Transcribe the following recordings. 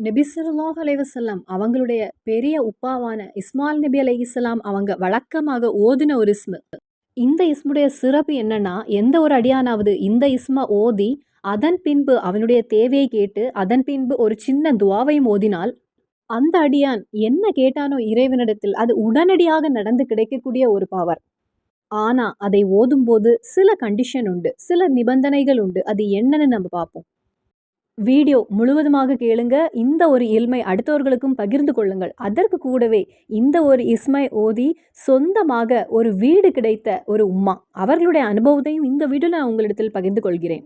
நபி அலைவசல்லாம் அவங்களுடைய பெரிய உப்பாவான இஸ்மால் நபி அலைஹிஸ்ஸலாம் அவங்க வழக்கமாக ஓதின ஒரு இஸ்மு. இந்த இஸ்முடைய சிறப்பு என்னன்னா, எந்த ஒரு அடியானாவது இந்த இஸ்ம ஓதி, அதன் பின்பு அவனுடைய தேவையை கேட்டு, அதன் பின்பு ஒரு சின்ன துவாவையும் ஓதினால், அந்த அடியான் என்ன கேட்டானோ இறைவனிடத்தில் அது உடனடியாக நடந்து கிடைக்கக்கூடிய ஒரு பவர். ஆனா, அதை ஓதும்போது சில கண்டிஷன் உண்டு. சில நிபந்தனைகள் உண்டு. அது என்னன்னு நம்ம பார்ப்போம். வீடியோ முழுவதுமாக கேளுங்க. இந்த ஒரு இல்மை அடுத்தவர்களுக்கும் பகிர்ந்து கொள்ளுங்கள். அதற்கு கூடவே இந்த ஒரு இஸ்மை ஓதி சொந்தமாக ஒரு வீடு கிடைத்த ஒரு உம்மா, அவர்களுடைய அனுபவத்தையும் இந்த வீடியோல நான் உங்களிடத்தில் பகிர்ந்து கொள்கிறேன்.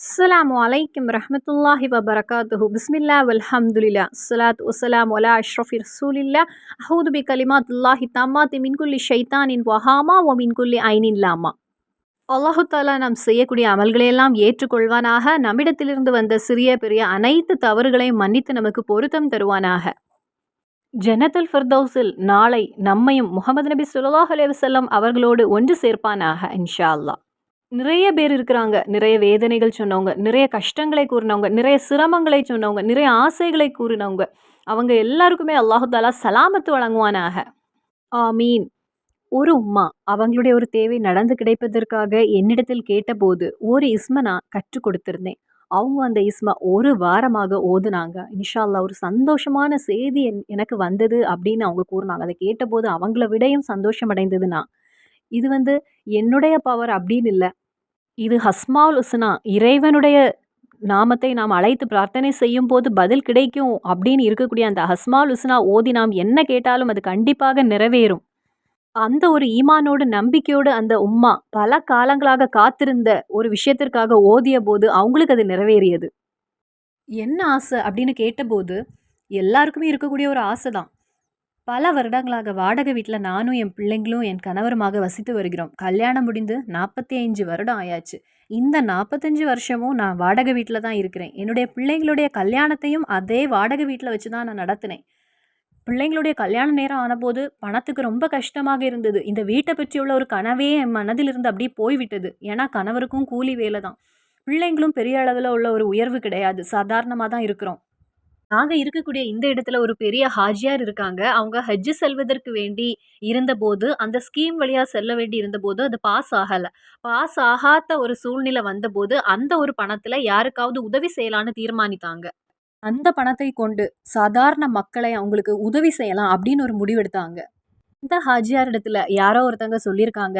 அஸ்லாம் அலைக்கும் ரஹமத்துல்லாஹி வபரகாத்துஹு. பிஸ்மில்லா வல்ஹம்துலில்லா சலாத் உசலாம் ஒலா அஷ்ரஃபி ரசூலில்லா அஹூதுபி கலிமாத் பிகலிமாத்தில்லாஹி தம்மாத்தி மின்குல்லி ஷைத்தானின் வஹாமா ஓ மின்குல்லி ஐனின் லாமா. அல்லாஹு தாலா நாம் செய்யக்கூடிய அமல்களையெல்லாம் ஏற்றுக்கொள்வானாக. நம்மிடத்திலிருந்து வந்த சிறிய பெரிய அனைத்து தவறுகளையும் மன்னித்து நமக்கு பொருத்தம் தருவானாக. ஜன்னத்துல் ஃபிர்தௌஸில் நாளை நம்மையும் முகமது நபி சுல்லாஹ் அலேவசல்லம் அவர்களோடு ஒன்று சேர்ப்பானாக இன்ஷா அல்லாஹ். நிறைய பேர் இருக்கிறாங்க. நிறைய வேதனைகள் சொன்னவங்க, நிறைய கஷ்டங்களை கூறினவங்க, நிறைய சிரமங்களை சொன்னவங்க, நிறைய ஆசைகளை கூறினவங்க. அவங்க எல்லாருக்குமே அல்லாஹு தாலா சலாமத்து வழங்குவானாக. ஆமீன். ஒரு உம்மா அவங்களுடைய ஒரு தேவை நடந்து கிடைப்பதற்காக என்னிடத்தில் கேட்டபோது, ஒரு இஸ்ம நான் கற்றுக் கொடுத்துருந்தேன் அவங்க அந்த இஸ்ம ஒரு வாரமாக ஓதுனாங்க. இன்ஷால்லா ஒரு சந்தோஷமான செய்தி என் எனக்கு வந்தது அப்படின்னு அவங்க கூறுனாங்க. அதை கேட்டபோது அவங்கள விடையும் சந்தோஷம் அடைந்தது நான். இது வந்து என்னுடைய பவர் அப்படின்னு இல்லை இது ஹஸ்மால் உஸ்னா இறைவனுடைய நாமத்தை நாம் அழைத்து பிரார்த்தனை செய்யும்போது பதில் கிடைக்கும் அப்படின்னு இருக்கக்கூடிய அந்த ஹஸ்மால் உஸ்னா ஓதி நாம் என்ன கேட்டாலும் அது கண்டிப்பாக நிறைவேறும். அந்த ஒரு ஈமானோடு, நம்பிக்கையோடு அந்த உம்மா பல காலங்களாக காத்திருந்த ஒரு விஷயத்திற்காக ஓதிய போது அவங்களுக்கு அது நிறைவேறியது. என்ன ஆசை அப்படின்னு கேட்டபோது, எல்லாருக்குமே இருக்கக்கூடிய ஒரு ஆசை தான். பல வருடங்களாக வாடகை வீட்டில் நானும், என் பிள்ளைங்களும், என் கணவருமாக வசித்து வருகிறோம். கல்யாணம் முடிந்து 45 வருடம் ஆயாச்சு. இந்த 45 வருஷமும் நான் வாடகை வீட்டில் தான் இருக்கிறேன். என்னுடைய பிள்ளைங்களுடைய கல்யாணத்தையும் அதே வாடகை வீட்டில் வச்சு தான் நான் நடத்தினேன். பிள்ளைங்களுடைய கல்யாண நேரம் ஆனபோது பணத்துக்கு ரொம்ப கஷ்டமாக இருந்தது. இந்த வீட்ட பற்றியுள்ள ஒரு கனவே என் மனதில் இருந்து அப்படியே போய்விட்டது. ஏன்னா கணவருக்கும் கூலி வேலை தான். பிள்ளைங்களும் பெரிய அளவில் உள்ள ஒரு உயர்வு கிடையாது. சாதாரணமாக தான் இருக்கிறோம். நாங்கள் இருக்கக்கூடிய இந்த இடத்துல ஒரு பெரிய ஹாஜியார் இருக்காங்க. அவங்க ஹஜ்ஜு செல்வதற்கு வேண்டி இருந்தபோது, அந்த ஸ்கீம் வழியாக செல்ல வேண்டி இருந்தபோது, அது பாஸ் ஆகலை பாஸ் ஆகாத ஒரு சூழ்நிலை வந்தபோது, அந்த ஒரு பணத்தில் யாருக்காவது உதவி செய்யலான்னு தீர்மானித்தாங்க. அந்த பணத்தை கொண்டு சாதாரண மக்களை அவங்களுக்கு உதவி செய்யலாம் அப்படின்னு ஒரு முடிவெடுத்தாங்க. இந்த ஹாஜியார் இடத்துல யாரோ ஒருத்தங்க சொல்லியிருக்காங்க,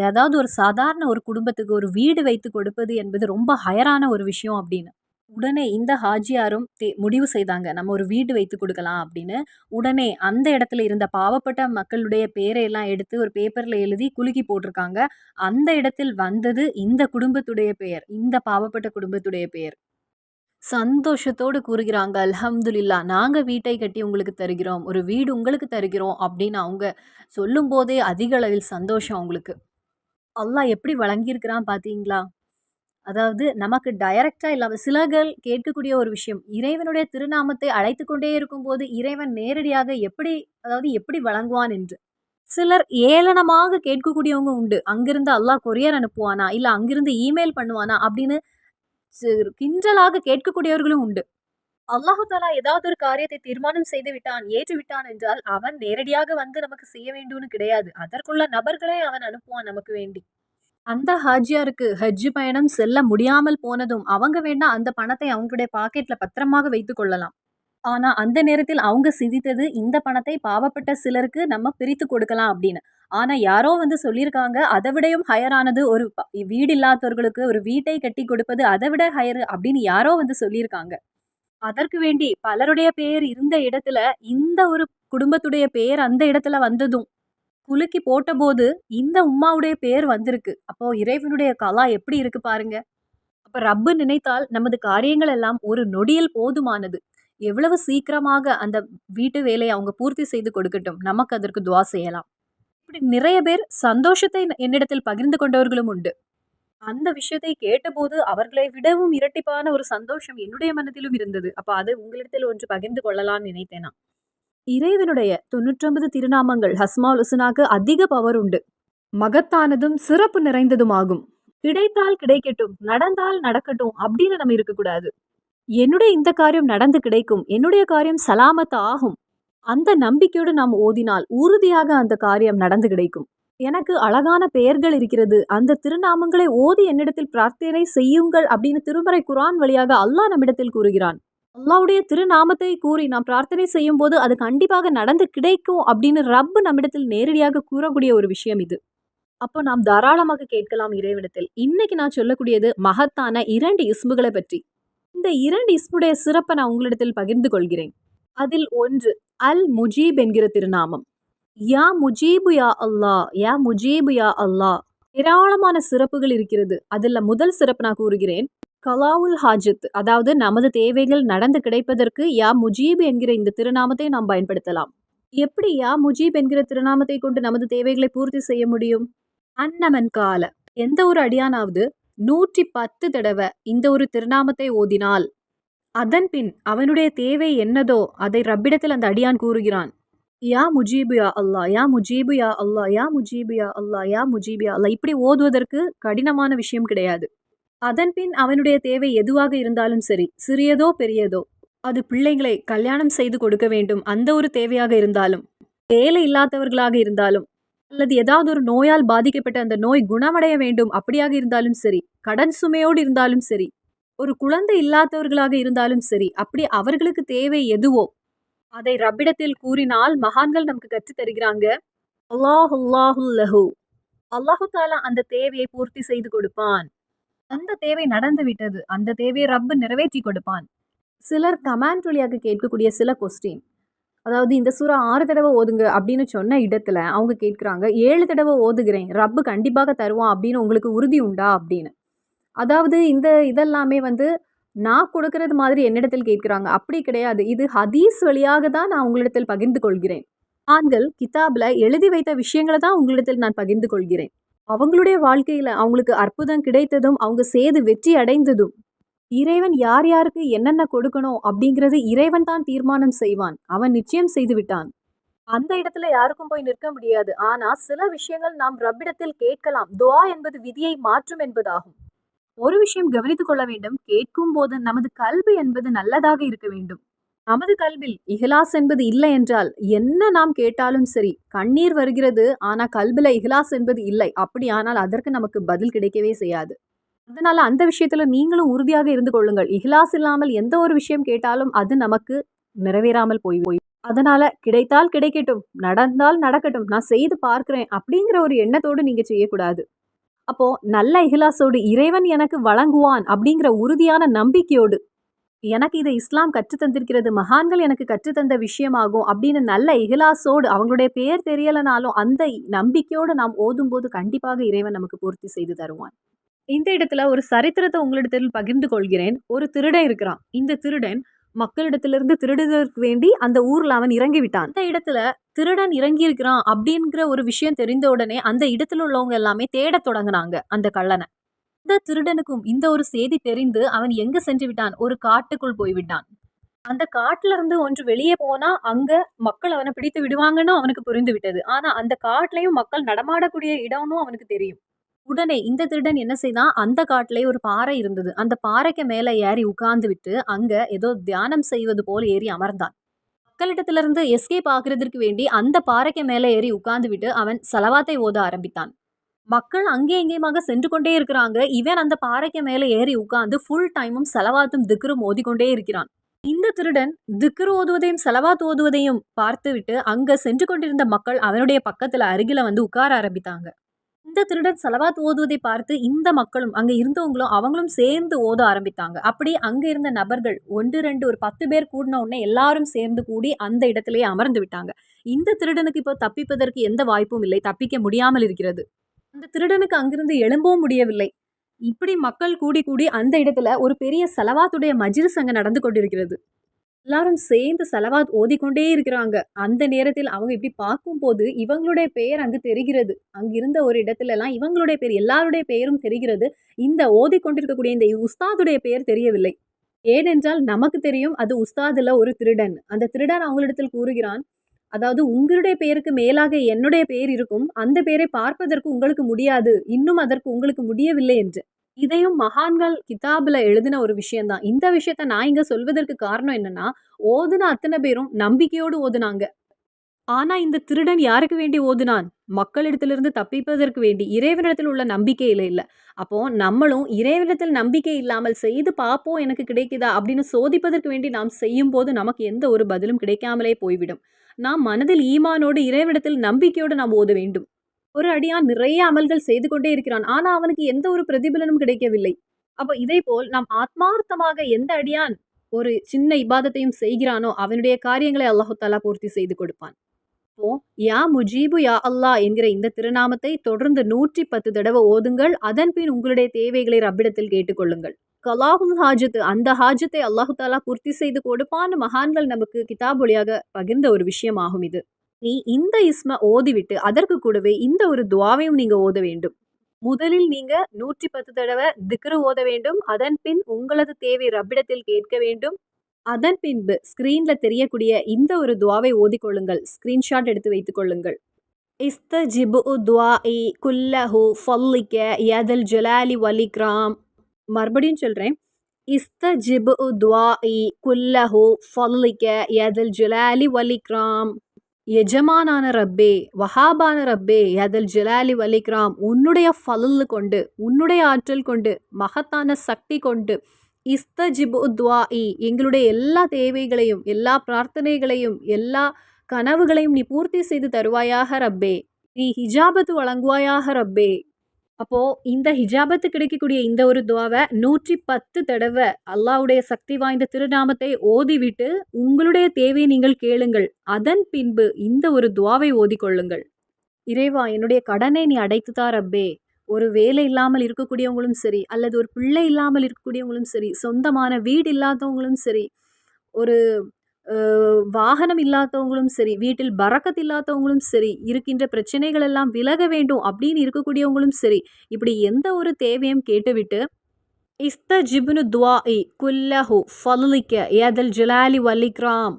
ஏதாவது ஒரு சாதாரண ஒரு குடும்பத்துக்கு ஒரு வீடு வைத்து கொடுப்பது என்பது ரொம்ப ஹயரான ஒரு விஷயம் அப்படின்னு. உடனே இந்த ஹாஜியாரும் தே முடிவு செய்தாங்க. நம்ம ஒரு வீடு வைத்து கொடுக்கலாம் அப்படின்னு. உடனே அந்த இடத்துல இருந்த பாவப்பட்ட மக்களுடைய பேரையெல்லாம் எடுத்து ஒரு பேப்பரில் எழுதி குலுக்கி போட்டிருக்காங்க. அந்த இடத்தில் வந்தது இந்த குடும்பத்துடைய பெயர். இந்த பாவப்பட்ட குடும்பத்துடைய பெயர். சந்தோஷத்தோடு கூறுகிறாங்க, அல்ஹம்துல்லா நாங்கள் வீட்டை கட்டி உங்களுக்கு தருகிறோம். ஒரு வீடு உங்களுக்கு தருகிறோம் அப்படின்னு அவங்க சொல்லும்போதே அதிக அளவில் சந்தோஷம் அவங்களுக்கு. அல்லாஹ் எப்படி வழங்கியிருக்கிறான் பார்த்தீங்களா? அதாவது நமக்கு டைரக்டாக இல்லாமல் சிலர்கள் கேட்கக்கூடிய ஒரு விஷயம், இறைவனுடைய திருநாமத்தை அழைத்து கொண்டே இருக்கும்போது, இறைவன் நேரடியாக எப்படி அதாவது எப்படி வழங்குவான் என்று. சிலர் ஏளனமாக கேட்கக்கூடியவங்க உண்டு. அங்கிருந்து அல்லாஹ் கொரியர் அனுப்புவானா? இல்லை அங்கிருந்து இமெயில் பண்ணுவானா? அப்படின்னு கிண்டலாக கேட்கக்கூடியவர்களும் உண்டு. அல்லாஹுதாலா ஏதாவது ஒரு காரியத்தை தீர்மானம் செய்து விட்டான், ஏற்று விட்டான் என்றால், அவன் நேரடியாக வந்து நமக்கு செய்ய வேண்டும்னு கிடையாது. அதற்குள்ள நபர்களை அவன் அனுப்புவான் நமக்கு வேண்டி. அந்த ஹாஜியாருக்கு ஹஜ் பயணம் செல்ல முடியாமல் போனதும், அவங்க வேண்டாம் அந்த பணத்தை அவங்களுடைய பாக்கெட்ல பத்திரமாக வைத்துக் கொள்ளலாம். ஆனா அந்த நேரத்தில் அவங்க சிந்தித்தது, இந்த பணத்தை பாவப்பட்ட சிலருக்கு நம்ம பிரித்து கொடுக்கலாம் அப்படின்னு. ஆனா யாரோ வந்து சொல்லியிருக்காங்க, அதை விடையும் ஹையரானது ஒரு வீடு இல்லாதவர்களுக்கு ஒரு வீட்டை கட்டிக் கொடுப்பது அதை விட ஹையர் அப்படின்னு யாரோ வந்து சொல்லியிருக்காங்க. அதற்கு வேண்டி பலருடைய பெயர் இருந்த இடத்துல, இந்த ஒரு குடும்பத்துடைய பெயர் அந்த இடத்துல வந்ததும், குலுக்கி போட்டபோது இந்த உம்மாவுடைய பெயர் வந்திருக்கு. அப்போ இறைவனுடைய கலா எப்படி இருக்கு பாருங்க. அப்ப ரப்பு நினைத்தால் நமது காரியங்கள் எல்லாம் ஒரு நொடியில் போதுமானது. எவ்வளவு சீக்கிரமாக அந்த வீட்டு வேலையை அவங்க பூர்த்தி செய்து கொடுக்கட்டும். நமக்கு அதற்கு துவா செய்யலாம். இப்படி நிறைய பேர் சந்தோஷத்தை என்னிடத்தில் பகிர்ந்து கொண்டவர்களும் உண்டு. அந்த விஷயத்தை கேட்டபோது அவர்களை விடவும் இரட்டிப்பான ஒரு சந்தோஷம் என்னுடைய மனதிலும் இருந்தது. அப்ப அது உங்களிடத்தில் ஒன்று பகிர்ந்து கொள்ளலாம் நினைத்தேனா இறைவனுடைய 99 திருநாமங்கள் ஹஸ்மா லுசுனாக்கு அதிக பவர் உண்டு. மகத்தானதும், சிறப்பு நிறைந்ததுமாகும். கிடைத்தால் கிடைக்கட்டும், நடந்தால் நடக்கட்டும் அப்படின்னு நம்ம இருக்கக்கூடாது. என்னுடைய இந்த காரியம் நடந்து கிடைக்கும் என்னுடைய காரியம் சலாமத் ஆகும் அந்த நம்பிக்கையோடு நாம் ஓதினால் உறுதியாக அந்த காரியம் நடந்து கிடைக்கும். எனக்கு அழகான பெயர்கள் இருக்கிறது. அந்த திருநாமங்களை ஓதி என்னிடத்தில் பிரார்த்தனை செய்யுங்கள் அப்படின்னு திருமறை குரான் வழியாக அல்லாஹ் நம்மிடத்தில் கூறுகிறான். அல்லாவுடைய திருநாமத்தை கூறி நாம் பிரார்த்தனை செய்யும் போது அது கண்டிப்பாக நடந்து கிடைக்கும் அப்படின்னு ரப்பு நம்மிடத்தில் நேரடியாக கூறக்கூடிய ஒரு விஷயம் இது. அப்போ நாம் தாராளமாக கேட்கலாம் இறைவிடத்தில் இன்னைக்கு நான் சொல்லக்கூடியது மகத்தான இரண்டு இஸ்முகளை பற்றி. இந்த இரண்டு இஸ்முடைய சிறப்பை நான் உங்களிடத்தில் பகிர்ந்து கொள்கிறேன். அதில் ஒன்று அல் முஜீப் என்கிற திருநாமம். யா முஜீபு யா அல்லாஹ் யா முஜீபு யா அல்லாஹ். ஏராளமான சிறப்புகள் இருக்கிறது. அதில் முதல் சிறப்பு நான் கூறுகிறேன் கலாவுல் ஹாஜத் அதாவது நமது தேவைகள் நடந்து கிடைப்பதற்கு யா முஜீப் என்கிற இந்த திருநாமத்தை நாம் பயன்படுத்தலாம். எப்படி யா முஜீப் என்கிற திருநாமத்தை கொண்டு நமது தேவைகளை பூர்த்தி செய்ய முடியும்? அன்னமன் கால எந்த ஒரு அடியானாவது நூற்றி பத்து தடவை இந்த ஒரு திருநாமத்தை ஓதினால் அதன் பின் அவனுடைய தேவை என்னதோ அதை ரப்பிடத்தில் அந்த அடியான் கூறுகிறான். யா முஜீபு யா அல்லா யா முஜீபு யா அல்லா யா முஜீபு யா அல்லா யா முஜீபு யா அல்லா இப்படி ஓதுவதற்கு கடினமான விஷயம் கிடையாது. அதன் பின் அவனுடைய தேவை எதுவாக இருந்தாலும் சரி சிறியதோ பெரியதோ அது பிள்ளைகளை கல்யாணம் செய்து கொடுக்க வேண்டும் அந்த ஒரு தேவையாக இருந்தாலும் வேலை இல்லாதவர்களாக இருந்தாலும் அல்லது ஏதாவது ஒரு நோயால் பாதிக்கப்பட்ட அந்த நோய் குணமடைய வேண்டும் அப்படியாக இருந்தாலும் சரி கடன் சுமையோடு இருந்தாலும் சரி ஒரு குழந்தை இல்லாதவர்களாக இருந்தாலும் சரி அப்படி அவர்களுக்கு தேவை எதுவோ? அதை ரப்பிடத்தில் கூறினால் மகான்கள் நமக்கு கற்றுத்தருகிறாங்க அல்லாஹுல்லாஹுல்லஹு அல்லாஹு தாலா அந்த தேவையை பூர்த்தி செய்து கொடுப்பான். அந்த தேவை நடந்து விட்டது. அந்த தேவையை ரப்பு நிறைவேற்றி கொடுப்பான். சிலர் கமாண்ட் வழியாக கேட்கக்கூடிய சில கொஸ்டின் அதாவது இந்த சூறா ஆறு தடவை ஓதுங்க அப்படின்னு சொன்ன இடத்துல அவங்க கேட்குறாங்க ஏழு தடவை ஓதுகிறேன் ரப்பு கண்டிப்பாக தருவான் அப்படின்னு உங்களுக்கு உறுதி உண்டா அப்படின்னு. அதாவது இந்த இதெல்லாமே வந்து நான் கொடுக்கறது மாதிரி என்னிடத்தில் கேட்குறாங்க. அப்படி கிடையாது. இது ஹதீஸ் வழியாக தான் நான் உங்களிடத்தில் பகிர்ந்து கொள்கிறேன். ஆண்கள் கிதாபில் எழுதி வைத்த விஷயங்களை தான் உங்களிடத்தில் நான் பகிர்ந்து கொள்கிறேன். அவங்களுடைய வாழ்க்கையில் அவங்களுக்கு அற்புதம் கிடைத்ததும் அவங்க சேது வெற்றி அடைந்ததும் இறைவன் யார் யாருக்கு என்னென்ன கொடுக்கணும் அப்படிங்கிறது இறைவன் தான் தீர்மானம் செய்வான். அவன் நிச்சயம் செய்து விட்டான். அந்த இடத்துல யாருக்கும் போய் நிற்க முடியாது. ஆனால் சில விஷயங்கள் நாம் ரப்பிடத்தில் கேட்கலாம். துவா என்பது விதியை மாற்றும் என்பதாகும். ஒரு விஷயம் கவனித்துக் கொள்ள வேண்டும். கேட்கும் போது நமது கல்வி என்பது நல்லதாக இருக்க வேண்டும். நமது கல்வில் இஹ்லாஸ் என்பது இல்லை என்றால் என்ன நாம் கேட்டாலும் சரி கண்ணீர் வருகிறது ஆனா கல்வில இஹ்லாஸ் என்பது இல்லை. அப்படி ஆனால் அதற்கு நமக்கு பதில் கிடைக்கவே செய்யாது. அதனால அந்த விஷயத்துல நீங்களும் உறுதியாக இருந்து கொள்ளுங்கள். இஹ்லாஸ் இல்லாமல் எந்த ஒரு விஷயம் கேட்டாலும் அது நமக்கு நிறைவேறாமல் போய் போய். அதனால கிடைத்தால் கிடைக்கட்டும் நடந்தால் நடக்கட்டும் நான் செய்து பார்க்கிறேன் அப்படிங்கிற ஒரு எண்ணத்தோடு நீங்க செய்யக்கூடாது. அப்போ நல்ல இஹ்லாஸோடு இறைவன் எனக்கு வழங்குவான் அப்படிங்கிற உறுதியான நம்பிக்கையோடு எனக்கு இதை இஸ்லாம் கற்றுத்தந்திருக்கிறது மகான்கள் எனக்கு கற்றுத்தந்த விஷயமாகும் அப்படின்னு நல்ல இஹ்லாஸோடு அவங்களுடைய பெயர் தெரியலனாலும் அந்த நம்பிக்கையோடு நாம் ஓதும்போது கண்டிப்பாக இறைவன் நமக்கு பூர்த்தி செய்து தருவான். இந்த இடத்துல ஒரு சரித்திரத்தை உங்களிடத்தில் பகிர்ந்து கொள்கிறேன். ஒரு திருடன் இருக்கிறான். இந்த திருடன் மக்களிடத்திலிருந்து திருடுவதற்கு வேண்டி அந்த ஊர்ல அவன் இறங்கி விட்டான் அந்த இடத்துல திருடன் இறங்கி இருக்கிறான் அப்படிங்கிற ஒரு விஷயம் தெரிந்த உடனே அந்த இடத்துல உள்ளவங்க எல்லாமே தேடத் தொடங்கினாங்க அந்த கள்ளனை. இந்த திருடனுக்கும் இந்த ஒரு செய்தி தெரிந்து அவன் எங்க சென்று விட்டான்? ஒரு காட்டுக்குள் போய்விட்டான் அந்த காட்டுல இருந்து ஒன்று வெளியே போனா அங்க மக்கள் அவனை பிடித்து விடுவாங்கன்னு அவனுக்கு புரிந்து விட்டது. ஆனா அந்த காட்டுலயும் மக்கள் நடமாடக்கூடிய இடம்னு அவனுக்கு தெரியும். உடனே இந்த திருடன் என்ன செய்தான்? அந்த காட்டிலே ஒரு பாறை இருந்தது. அந்த பாறைக்கு மேலே ஏறி உட்கார்ந்து விட்டு அங்க ஏதோ தியானம் செய்வது போல் ஏறி அமர்ந்தான். மக்களிடத்திலிருந்து எஸ்கேப் ஆகிறதுக்கு வேண்டி அந்த பாறைக்கு மேலே ஏறி உட்கார்ந்து விட்டு அவன் செலவாத்தை ஓத ஆரம்பித்தான். மக்கள் அங்கே இங்கேயுமாக சென்று கொண்டே இருக்கிறாங்க. இவன் அந்த பாறைக்கு மேலே ஏறி உட்கார்ந்து ஃபுல் டைமும் செலவாத்தும் திக்ரும் ஓதிக்கொண்டே இருக்கிறான். இந்த திருடன் திக்ரு ஓதுவதையும் செலவாத்து ஓதுவதையும் பார்த்துவிட்டு அங்க சென்று கொண்டிருந்த மக்கள் அவனுடைய பக்கத்துல அருகில வந்து உட்கார ஆரம்பித்தாங்க. இந்த திருடன் செலவாத் ஓதுவதை பார்த்து இந்த மக்களும் அங்க இருந்தவங்களும் அவங்களும் சேர்ந்து ஓத ஆரம்பித்தாங்க. அப்படி அங்க இருந்த நபர்கள் ஒன்று ரெண்டு ஒரு பத்து பேர் கூடின உடனே எல்லாரும் சேர்ந்து கூடி அந்த இடத்திலேயே அமர்ந்து விட்டாங்க. இந்த திருடனுக்கு இப்போ தப்பிப்பதற்கு எந்த வாய்ப்பும் இல்லை. தப்பிக்க முடியாமல் இருக்கிறது. அந்த திருடனுக்கு அங்கிருந்து எழும்பவும் முடியவில்லை. இப்படி மக்கள் கூடி கூடி அந்த இடத்துல ஒரு பெரிய செலவாத்துடைய மஜிலிஸ் அங்க நடந்து கொண்டிருக்கிறது. எல்லாரும் சேர்ந்து செலவாத் ஓதிக்கொண்டே இருக்கிறாங்க. அந்த நேரத்தில் அவங்க இப்படி பார்க்கும்போது இவங்களுடைய பெயர் அங்கு தெரிகிறது. அங்கிருந்த ஒரு இடத்துல எல்லாம் இவங்களுடைய பேர் எல்லாருடைய பெயரும் தெரிகிறது. இந்த ஓதிக்கொண்டிருக்கக்கூடிய இந்த உஸ்தாதுடைய பெயர் தெரியவில்லை. ஏனென்றால் நமக்கு தெரியும் அது உஸ்தாதுல ஒரு திருடன். அந்த திருடன் அவங்களிடத்தில் கூறுகிறான் அதாவது உங்களுடைய பெயருக்கு மேலாக என்னுடைய பெயர் இருக்கும். அந்த பெயரை பார்ப்பதற்கு உங்களுக்கு முடியாது. இன்னும் அதற்கு உங்களுக்கு முடியவில்லை என்று. இதையும் மகான்கள் கிதாபில் எழுதின ஒரு விஷயம்தான். இந்த விஷயத்த நான் இங்கே சொல்வதற்கு காரணம் என்னன்னா ஓதுன அத்தனை பேரும் நம்பிக்கையோடு ஓதுனாங்க. ஆனா இந்த திருடன் யாருக்கு வேண்டி ஓதுனான்? மக்களிடத்திலிருந்து தப்பிப்பதற்கு வேண்டி இறைவனிடத்தில் உள்ள நம்பிக்கையில இல்லை. அப்போ நம்மளும் இறைவனிடத்தில் நம்பிக்கை இல்லாமல் செய்து பார்ப்போம் எனக்கு கிடைக்குதா? அப்படின்னு சோதிப்பதற்கு வேண்டி நாம் செய்யும் போது நமக்கு எந்த ஒரு பதிலும் கிடைக்காமலே போய்விடும். நாம் மனதில் ஈமானோடு இறைவனிடத்தில் நம்பிக்கையோடு நாம் ஓத வேண்டும். ஒரு அடியான் நிறைய அமல்கள் செய்து கொண்டே இருக்கிறான். ஆனா அவனுக்கு எந்த ஒரு பிரதிபலனும் கிடைக்கவில்லை. அப்போ இதே போல் நாம் ஆத்மார்த்தமாக எந்த அடியான் ஒரு சின்ன இபாதத்தையும் செய்கிறானோ அவனுடைய காரியங்களை அல்லாஹாலா பூர்த்தி செய்து கொடுப்பான். இப்போ யா முஜீபு யா அல்லாஹ் என்கிற இந்த திருநாமத்தை தொடர்ந்து நூற்றி பத்து தடவை ஓதுங்கள். அதன் பின் உங்களுடைய தேவைகளை ரப்பிடத்தில் கேட்டுக்கொள்ளுங்கள். கலாஹுல் ஹாஜத் அந்த ஹாஜத்தை அல்லாஹு தாலா பூர்த்தி செய்து கொடுப்பான்னு மகான்கள் நமக்கு கிதாப் பகிர்ந்த ஒரு விஷயமாகும் இது. நீ இந்த இஸ்ம ஓதிவிட்டு அதற்கு கூடவே இந்த ஒரு துவாவையும் நீங்க ஓத வேண்டும். முதலில் நீங்க நூற்றி பத்து தடவை திக்ரு ஓத வேண்டும். அதன் பின் உங்களது தேவை ரப்பிடத்தில் கேட்க வேண்டும். அதன் பின்பு ஸ்கிரீன்ல தெரியக்கூடிய இந்த ஒரு துவாவை ஓதிக்கொள்ளுங்கள் ஸ்கிரீன்ஷாட் எடுத்து வைத்துக் கொள்ளுங்கள். இஸ்தஜிபு துவாஇ குல்லஹு ஃபல்லிக்க யதல் ஜலாலி வலிக்ராம் மறுபடியும் சொல்றேன். இஸ்தஜிபு துவாஇ குல்லஹு ஃபல்லிக்க யதல் ஜலாலி வலிக்ராம் எஜமானான ரப்பே வஹாபான ரப்பே யதல் ஜலாலி வலிக்ராம் உன்னுடைய ஃபலல் கொண்டு உன்னுடைய ஆற்றல் கொண்டு மகத்தான சக்தி கொண்டு இஸ்தஜிபு துவாஇ எங்களுடைய எல்லா தேவைகளையும் எல்லா பிரார்த்தனைகளையும் எல்லா கனவுகளையும் நீ பூர்த்தி செய்து தருவாயாக ரப்பே. நீ ஹிஜாபத்து வழங்குவாயாக ரப்பே. அப்போது இந்த ஹிஜாபத்து கிடைக்கக்கூடிய இந்த ஒரு துவாவை நூற்றி பத்து தடவை அல்லாவுடைய சக்தி வாய்ந்த திருநாமத்தை ஓதிவிட்டு உங்களுடைய தேவையை நீங்கள் கேளுங்கள். அதன் பின்பு இந்த ஒரு துவாவை ஓதிக்கொள்ளுங்கள். இறைவா என்னுடைய கடனை நீ அடைத்துதா ரப்பே. ஒரு வேலை இல்லாமல் இருக்கக்கூடியவங்களும் சரி அல்லது ஒரு பிள்ளை இல்லாமல் இருக்கக்கூடியவங்களும் சரி சொந்தமான வீடு இல்லாதவங்களும் சரி ஒரு வாகனம் இல்லாதவங்களும் சரி வீட்டில் பறக்கத் இல்லாதவங்களும் சரி இருக்கின்ற பிரச்சனைகள் எல்லாம் விலக வேண்டும் அப்படின்னு இருக்கக்கூடியவங்களும் சரி இப்படி எந்த ஒரு தேவையும் கேட்டுவிட்டு இஸ்த துவா இ குல்லஹு ஃபலுலிக்க ஏதல் ஜலாலி வலிக்ராம்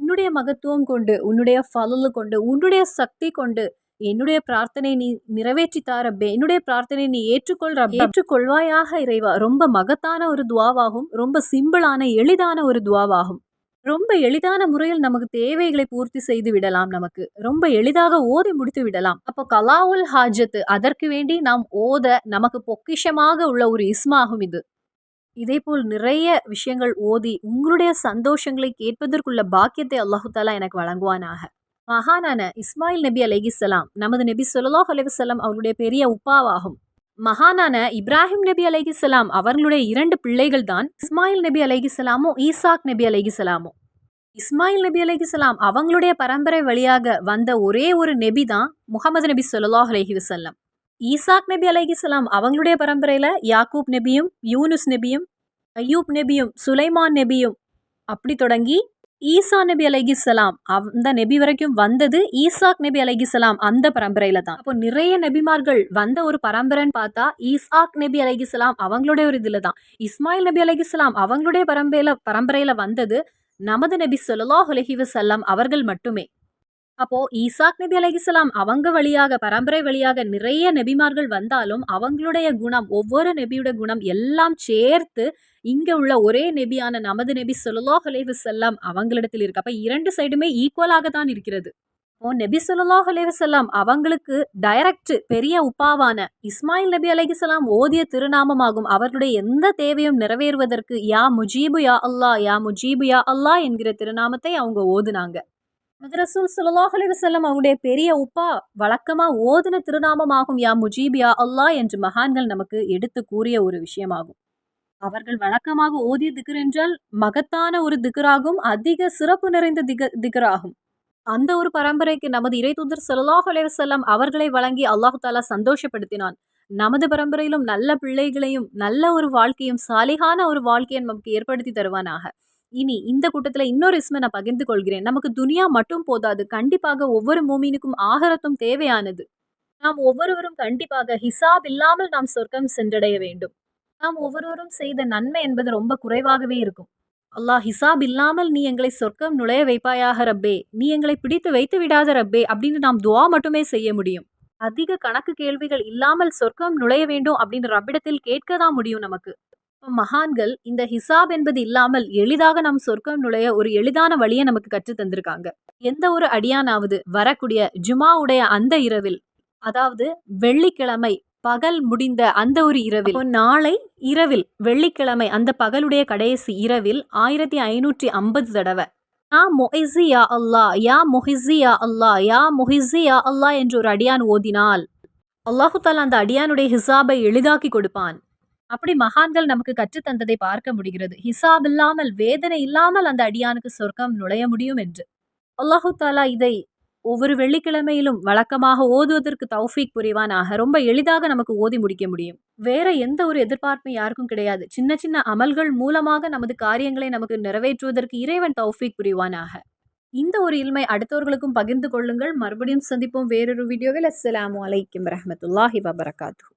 உன்னுடைய மகத்துவம் கொண்டு உன்னுடைய ஃபலலு கொண்டு உன்னுடைய சக்தி கொண்டு என்னுடைய பிரார்த்தனை நீ நிறைவேற்றி தாரப்பே என்னுடைய பிரார்த்தனை நீ ஏற்றுக்கொள் ஏற்றுக்கொள்வாயாக இறைவா. ரொம்ப மகத்தான ஒரு துவாவாகும் ரொம்ப சிம்பிளான எளிதான ஒரு துவாவாகும். ரொம்ப எளிதான முறையில் நமக்கு தேவைகளை பூர்த்தி செய்து விடலாம் நமக்கு. ரொம்ப எளிதாக ஓதி முடித்து விடலாம். அப்போ கலாவுல் ஹாஜத் அதற்கு வேண்டி நாம் ஓத நமக்கு பொக்கிஷமாக உள்ள ஒரு இஸ்மாகும் இது. இதே போல் நிறைய விஷயங்கள் ஓதி உங்களுடைய சந்தோஷங்களை கேட்பதற்குள்ள பாக்கியத்தை அல்லாஹு தாலா எனக்கு வழங்குவானாக. மகானான இஸ்மாயில் நபி அலைகிஸ்ஸலாம் நமது நபி ஸல்லல்லாஹு அலைஹி அவருடைய பெரிய உப்பாவாகும். மகானான இப்ராஹிம் நபி அலைகிசலாம் அவர்களுடைய இரண்டு பிள்ளைகள் தான் இஸ்மாயில் நபி அலைகிஸ்ஸலாமும் ஈசாக் நபி அலைகிஸ்ஸலாமும் இஸ்மாயில் நபி அலைகிசலாம் அவங்களுடைய பரம்பரை வழியாக வந்த ஒரே ஒரு நபி தான் முகமது நபி ஸல்லல்லாஹு அலஹி வஸல்லம். ஈசாக் நபி அலைகிசலாம் அவங்களுடைய பரம்பரையில் யாக்கூப் நபியும் யூனுஸ் நபியும் ஐயூப் நபியும் சுலைமான் நபியும் அப்படி தொடங்கி ஈசா நபி அலைகிஸ்ஸலாம் அந்த நபி வரைக்கும் வந்தது ஈசாக் நபி அலைகிஸ்ஸலாம் அந்த பரம்பரையில தான். அப்போ நிறைய நபிமார்கள் வந்த ஒரு பரம்பரைன்னு பார்த்தா ஈசாக் நபி அலைகிஸ்ஸலாம் அவங்களுடைய ஒரு இதுல தான். இஸ்மாயில் நபி அலைகிஸ்ஸலாம் அவங்களுடைய பரம்பரையில பரம்பரையில வந்தது நமது நபி ஸல்லல்லாஹு அலைஹி வசல்லாம் அவர்கள் மட்டுமே. அப்போ ஈசாக் நபி அலைஹிஸ்ஸலாம் அவங்க வழியாக பரம்பரை வழியாக நிறைய நபிமார்கள் வந்தாலும் அவங்களுடைய குணம் ஒவ்வொரு நெபியோட குணம் எல்லாம் சேர்த்து இங்க உள்ள ஒரே நபியான நமது நபி சொல்லலோ ஹலேவு செல்லாம் அவங்களிடத்தில் இருக்கு. அப்ப இரண்டு சைடுமே ஈக்குவலாக தான் இருக்கிறது. இப்போ நபி ஸல்லல்லாஹு அலைஹி அவங்களுக்கு டைரக்ட் பெரிய உப்பாவான இஸ்மாயில் நபி அலைஹிஸ்ஸலாம் ஓதிய திருநாமமாகும். அவர்களுடைய எந்த தேவையும் நிறைவேறுவதற்கு யா முஜீபு யா அல்லா யா முஜீபு யா அல்லாஹ் என்கிற திருநாமத்தை அவங்க ஓதுனாங்க. ரசூல் சுல்லாஹ் அலிவசல்லம் அவருடைய பெரிய உப்பா வழக்கமாக ஓதுன திருநாமமாகும் யா முஜீப் யா அல்லாஹ் என்று மகான்கள் நமக்கு எடுத்து கூறிய ஒரு விஷயமாகும். அவர்கள் வழக்கமாக ஓதிய திகர் என்றால் மகத்தான ஒரு திகராகும் அதிக சிறப்பு நிறைந்த திக திகராகும். அந்த ஒரு பரம்பரைக்கு நமது இறை தூதர் சுல்லாஹ் அலிவசல்லம் அவர்களை வழங்கி அல்லாஹு தாலா சந்தோஷப்படுத்தினான். நமது பரம்பரையிலும் நல்ல பிள்ளைகளையும் நல்ல ஒரு வாழ்க்கையும் சாலிகான ஒரு வாழ்க்கையை நமக்கு ஏற்படுத்தி தருவானாக. இனி இந்த கூட்டத்தில் இன்னொரு இஸ்மை நான் பகிர்ந்து கொள்கிறேன். நமக்கு துனியா மட்டும் போதாது. கண்டிப்பாக ஒவ்வொரு மூமினுக்கும் ஆகரத்தும் தேவையானது. நாம் ஒவ்வொருவரும் கண்டிப்பாக ஹிசாப் இல்லாமல் நாம் சொர்க்கம் சென்றடைய வேண்டும். நாம் ஒவ்வொருவரும் செய்த நன்மை என்பது ரொம்ப குறைவாகவே இருக்கும். அல்லாஹ் ஹிசாப் இல்லாமல் நீ எங்களை சொர்க்கம் நுழைய வைப்பாயாக ரப்பே. நீ எங்களை பிடித்து வைத்து விடாத ரப்பே அப்படின்னு நாம் துவா மட்டுமே செய்ய முடியும். அதிக கணக்கு கேள்விகள் இல்லாமல் சொர்க்கம் நுழைய வேண்டும் அப்படின்னு ரப்பிடத்தில் கேட்க தான் முடியும் நமக்கு. மகான்கள் இந்த ஹிசாப் என்பது இல்லாமல் எளிதாக நம் சொர்க்கம் நுழைய ஒரு எளிதான வழியை நமக்கு கற்று தந்திருக்காங்க. எந்த ஒரு அடியானாவது வரக்கூடிய ஜுமாவுடைய அந்த இரவில் அதாவது வெள்ளிக்கிழமை பகல் முடிந்த அந்த ஒரு இரவில் நாளை இரவில் வெள்ளிக்கிழமை அந்த பகலுடைய கடைசி இரவில் ஆயிரத்தி ஐநூற்றி ஐம்பது தடவை யா மொஹிசி யா அல்லா யா மொஹிசி யா அல்லா யா மொஹிசி யா அல்லா என்று ஒரு அடியான் ஓதினால் அல்லாஹு தாலா அந்த அடியானுடைய ஹிசாபை எளிதாக்கி கொடுப்பான். அப்படி மகான்கள் நமக்கு கற்றுத்தந்ததை பார்க்க முடிகிறது. ஹிசாப் இல்லாமல் வேதனை இல்லாமல் அந்த அடியானுக்கு சொர்க்கம் நுழைய முடியும் என்று. அல்லாஹு தாலா இதை ஒவ்வொரு வெள்ளிக்கிழமையிலும் வழக்கமாக ஓதுவதற்கு தௌஃபீக் புரிவானாக. ரொம்ப எளிதாக நமக்கு ஓதி முடிக்க முடியும். வேற எந்த ஒரு எதிர்பார்ப்பும் யாருக்கும் கிடையாது. சின்ன சின்ன அமல்கள் மூலமாக நமது காரியங்களை நமக்கு நிறைவேற்றுவதற்கு இறைவன் தௌஃபீக் புரிவானாக. இந்த ஒரு இல்மை அடுத்தவர்களுக்கும் பகிர்ந்து கொள்ளுங்கள். மறுபடியும் சந்திப்போம் வேறொரு வீடியோவில். அஸ்லாம் வலைக்கம் ரஹமத்துல்லாஹி வபரகாத்து